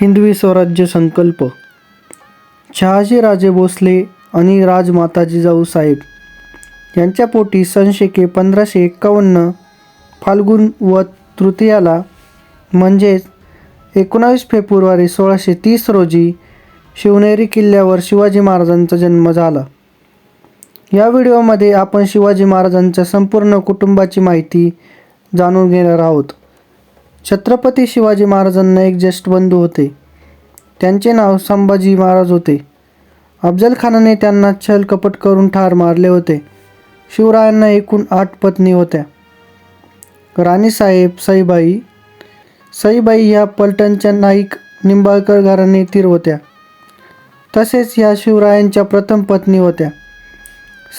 हिंदवी स्वराज्य संकल्प. शहाजीराजे भोसले आणि राजमाता जिजाऊ साहेब यांच्या पोटी संशेके पंधराशे एक्कावन्न फाल्गुन व तृतीयाला म्हणजेच एकोणावीस फेब्रुवारी सोळाशे तीस रोजी शिवनेरी किल्ल्यावर शिवाजी महाराजांचा जन्म झाला. या व्हिडिओमध्ये आपण शिवाजी महाराजांच्या संपूर्ण कुटुंबाची माहिती जाणून घेणार आहोत. छत्रपती शिवाजी महाराजांना एक ज्येष्ठ बंधू होते. त्यांचे नाव संभाजी महाराज होते. अफजल खानाने त्यांना छल कपट करून ठार मारले होते. शिवरायांना एकूण आठ पत्नी होत्या. राणीसाहेब सईबाई सईबाई ह्या पलटणच्या नाईक निंबाळकर घराणेतील होत्या. तसेच ह्या शिवरायांच्या प्रथम पत्नी होत्या.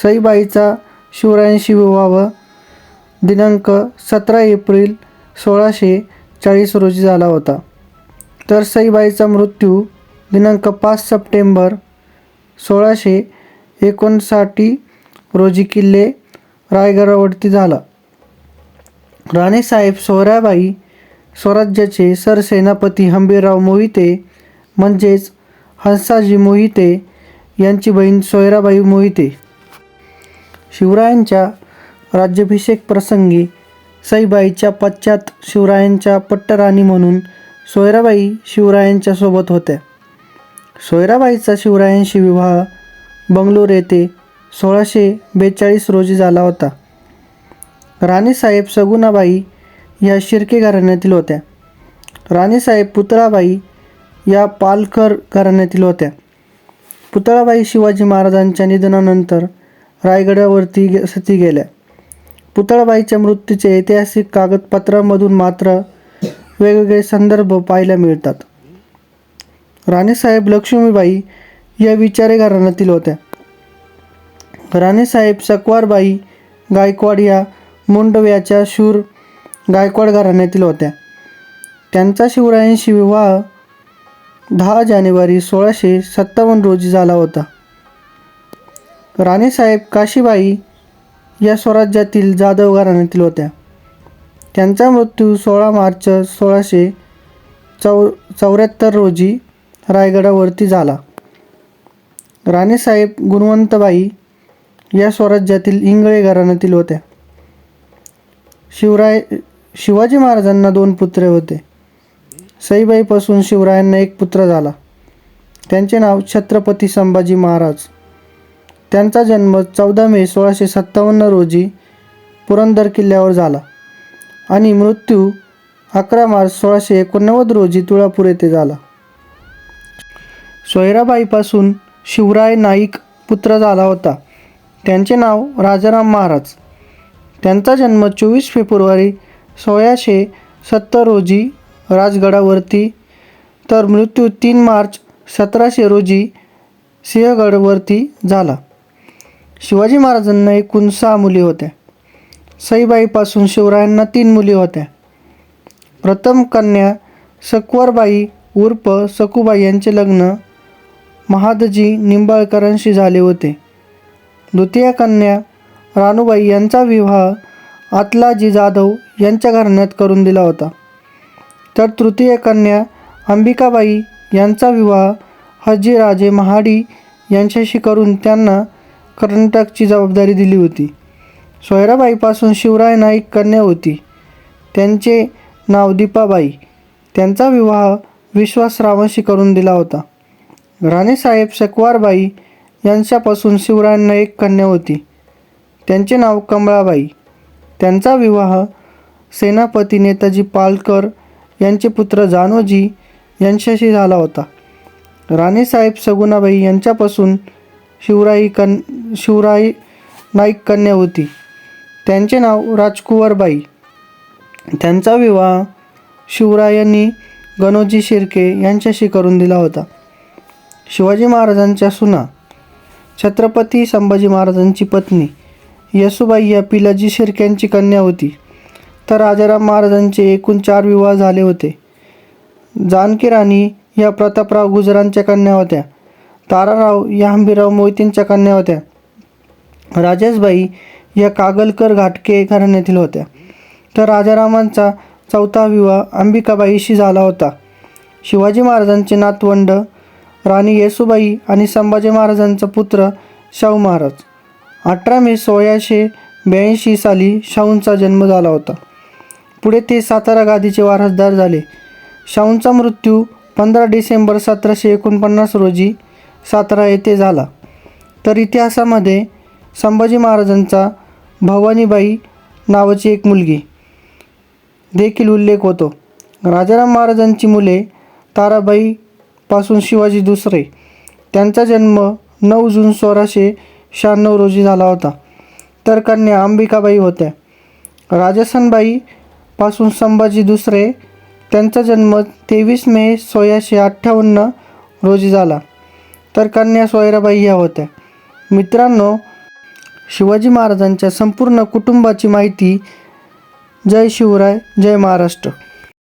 सईबाईचा शिवरायांशी विवाह दिनांक सतरा एप्रिल सोळाशे चाळीस रोजी झाला होता. तर सईबाईचा मृत्यू दिनांक पाच सप्टेंबर सोळाशे एकोणसाठी रोजी किल्ले रायगडावरती झाला. राणेसाहेब सोहराबाई स्वराज्याचे सरसेनापती हंबीरराव मोहिते म्हणजेच हंसाजी मोहिते यांची बहीण सोयराबाई मोहिते. शिवरायांच्या राज्याभिषेक प्रसंगी सईबाईच्या पश्चात शिवरायांच्या पट्टराणी म्हणून सोयराबाई शिवरायांच्या सोबत होत्या. सोयराबाईचा शिवरायांशी विवाह बंगलोर येथे सोळाशे बेचाळीस रोजी झाला होता. राणीसाहेब सगुणाबाई या शिर्के घराण्यातील होत्या. राणीसाहेब पुतळाबाई या पालकर घराण्यातील होत्या. पुतळाबाई शिवाजी महाराजांच्या निधनानंतर रायगडावरती सती गेल्या. पुतळाबाईच्या मृत्यूचे ऐतिहासिक कागदपत्रांमधून मात्र वेगवेगळे संदर्भ पाहायला मिळतात. राणीसाहेब लक्ष्मीबाई या विचारे घराण्यातील होत्या. राणेसाहेब सकवारबाई गायकवाड या मुंडव्याच्या शूर गायकवाड घराण्यातील होत्या. त्यांचा शिवरायांशी विवाह दहा जानेवारी सोळाशे सत्तावन्न रोजी झाला होता. राणेसाहेब काशीबाई या स्वराज्यातील जाधव घराण्यातील होत्या. त्यांचा मृत्यू सोळा मार्च सोळाशे चौ चौऱ्याहत्तर रोजी रायगडावरती झाला. राणेसाहेब गुणवंतबाई या स्वराज्यातील इंगळे घराण्यातील होत्या. शिवराय शिवाजी महाराजांना दोन पुत्रे होते. सईबाईपासून शिवरायांना एक पुत्र झाला. त्यांचे नाव छत्रपती संभाजी महाराज. त्यांचा जन्म चौदा मे सोळाशे सत्तावन्न रोजी पुरंदर किल्ल्यावर झाला आणि मृत्यू अकरा मार्च सोळाशे एकोणनव्वद रोजी तुळापूर येथे झाला. सोयराबाईपासून शिवराय नाईक पुत्र झाला होता. त्यांचे नाव राजाराम महाराज. त्यांचा जन्म चोवीस फेब्रुवारी सोळाशे सत्तर रोजी राजगडावरती तर मृत्यू तीन मार्च सतराशे रोजी सिंहगडवरती झाला. शिवाजी महाराजांना एकूण सहा मुली होत्या सईबाईपासून शिवरायांना तीन मुली होत्या. प्रथम कन्या सकवरबाई उर्फ सकुबाई यांचे लग्न महादजी निंबाळकरांशी झाले होते. द्वितीय कन्या रानूबाई यांचा विवाह आतलाजी जाधव यांच्या घराण्यात करून दिला होता. तर तृतीय कन्या अंबिकाबाई यांचा विवाह हजीराजे महाडी यांच्याशी करून त्यांना कर्नाटकची जबाबदारी दिली होती. सोयराबाईपासून शिवराय नाईक कन्या होती. त्यांचे नाव दीपाबाई. त्यांचा विवाह विश्वासरावांशी करून दिला होता. राणेसाहेब सकवारबाई यांच्यापासून शिवरायांना एक कन्या होती. त्यांचे नाव कमळाबाई. त्यांचा विवाह सेनापती नेताजी पालकर यांचे पुत्र जानोजी यांच्याशी झाला होता. राणेसाहेब सगुणाबाई यांच्यापासून शिवराई कन शिवराई नाईक कन्या होती. त्यांचे नाव राजकुंवरबाई. त्यांचा विवाह शिवरायांनी गणोजी शिर्के यांच्याशी करून दिला होता. शिवाजी महाराजांच्या सुना छत्रपती संभाजी महाराजांची पत्नी यसुबाई या पिलाजी शिर्क्यांची कन्या होती. तर राजाराम महाराजांचे एकूण चार विवाह झाले होते. जानकी राणी या प्रतापराव गुजरांच्या कन्या होत्या. ताराराव या हंबीराव मोहितींच्या कन्या होत्या. राजेशबाई या कागलकर घाटके घराण्यातील होत्या. तर राजारामांचा चौथा विवाह अंबिकाबाईशी झाला होता. शिवाजी महाराजांचे नातवंड राणी येसुबाई आणि संभाजी महाराजांचा पुत्र शाहू महाराज. अठरा मे सोळाशे ब्याऐंशी साली शाहूंचा जन्म झाला होता. पुढे ते सातारा गादीचे वारसदार झाले. शाहूंचा मृत्यू पंधरा डिसेंबर सतराशे एकोणपन्नास रोजी सातारा येथे झाला. तर इतिहासामध्ये संभाजी महाराजांचा भवानीबाई नावाची एक मुलगी देखील उल्लेख होतो. राजाराम महाराजांची मुले ताराबाईपासून शिवाजी दुसरे. त्यांचा जन्म नऊ जून सोळाशे शहाण्णव रोजी झाला होता. तर कन्या अंबिकाबाई होत्या. राजसनबाईपासून संभाजी दुसरे. त्यांचा जन्म तेवीस मे सोळाशे अठ्ठावन्न रोजी झाला. तर कन्या सोयराबाई ह्या होत्या. मित्रांनो शिवाजी महाराजांच्या संपूर्ण कुटुंबाची माहिती जय शिवराय जय महाराष्ट्र.